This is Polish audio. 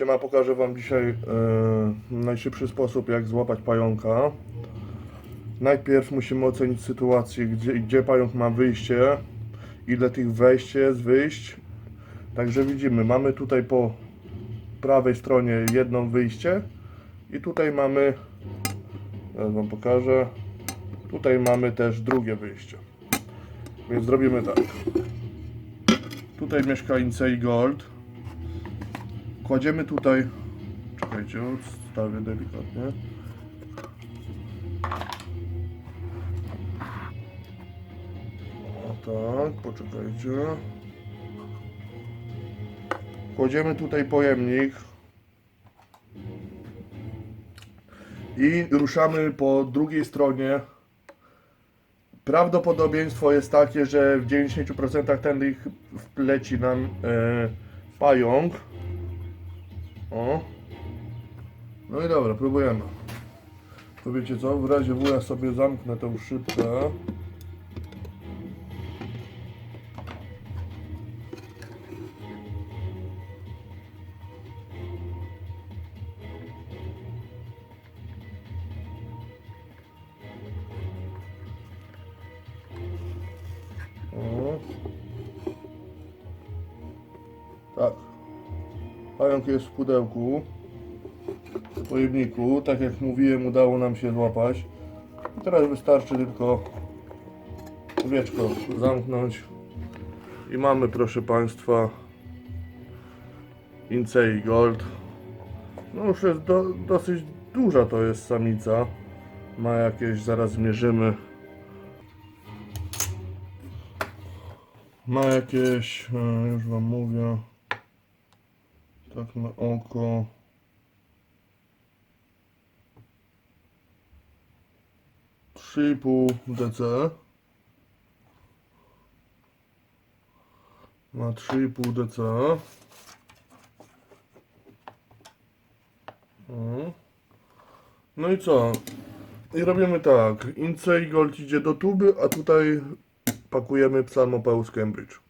Siema, pokażę Wam dzisiaj e, najszybszy sposób jak złapać pająka. Najpierw musimy ocenić sytuację, gdzie, gdzie pająk ma wyjście, ile tych wejść jest, wyjść. Także widzimy, mamy tutaj po prawej stronie jedno wyjście i tutaj mamy, teraz Wam pokażę, tutaj mamy też drugie wyjście. Więc zrobimy tak. Tutaj mieszka Incei Gold. Kładziemy tutaj, czekajcie, odstawię delikatnie. O tak, poczekajcie. Kładziemy tutaj pojemnik. I ruszamy po drugiej stronie. Prawdopodobieństwo jest takie, że w 90% tędy wleci nam e, pająk. O. No i dobra, próbujemy. To wiecie co, w razie W ja sobie zamknę tą szybkę. Pająk jest w pudełku, w pojemniku. Tak jak mówiłem, udało nam się złapać. I teraz wystarczy tylko wieczko zamknąć. I mamy, proszę Państwa, Incei Gold. No już jest do, dosyć duża to jest samica. Ma jakieś, zaraz zmierzymy. Ma jakieś, e, już Wam mówię, tak na oko. Trzy pół DC. Ma 3,5 DC. O. No i co? I robimy tak. Incei Gold idzie do tuby, a tutaj pakujemy Psalmopeus Cambridge.